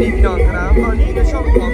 ดีพี่น้องครับ ตอนนี้ในช่องของ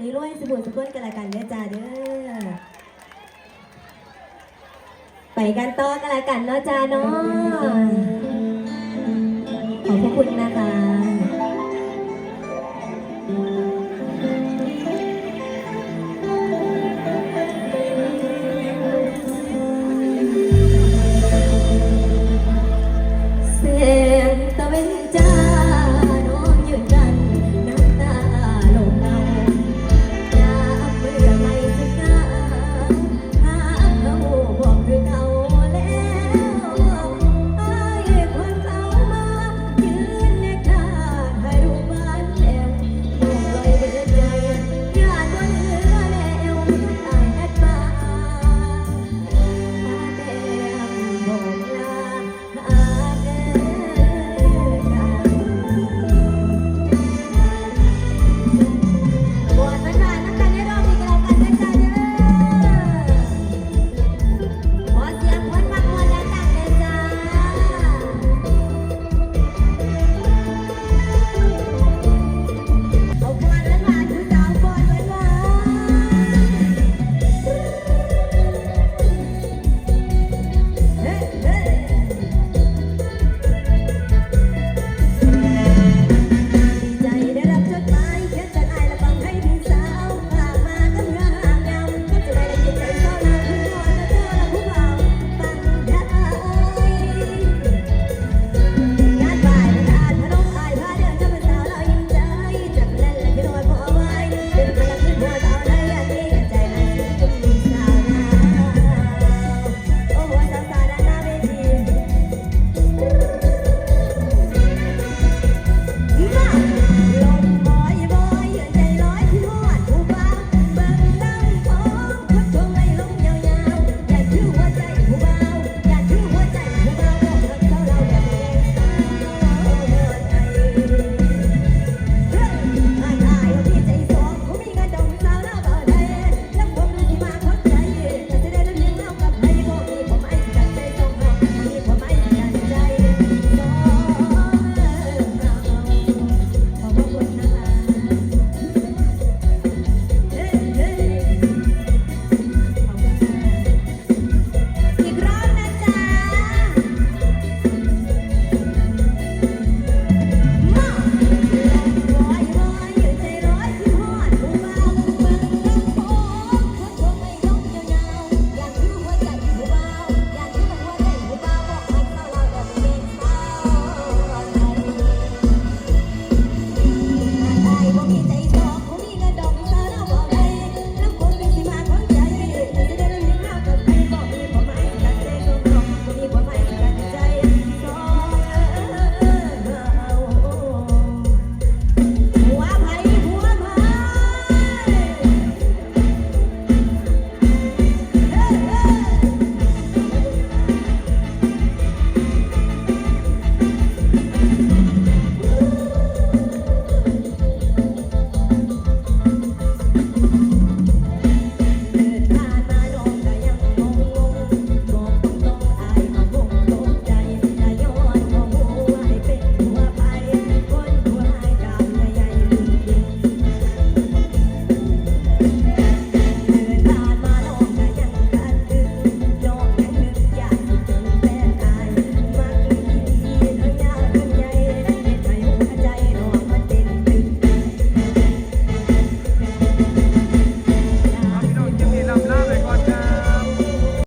ให้รวยสบู่สมุลกันละกันเด้อจ้าเด้อไปกันต่อกันละกันเนาะจ้าเนาะขอบพระคุณนะคะ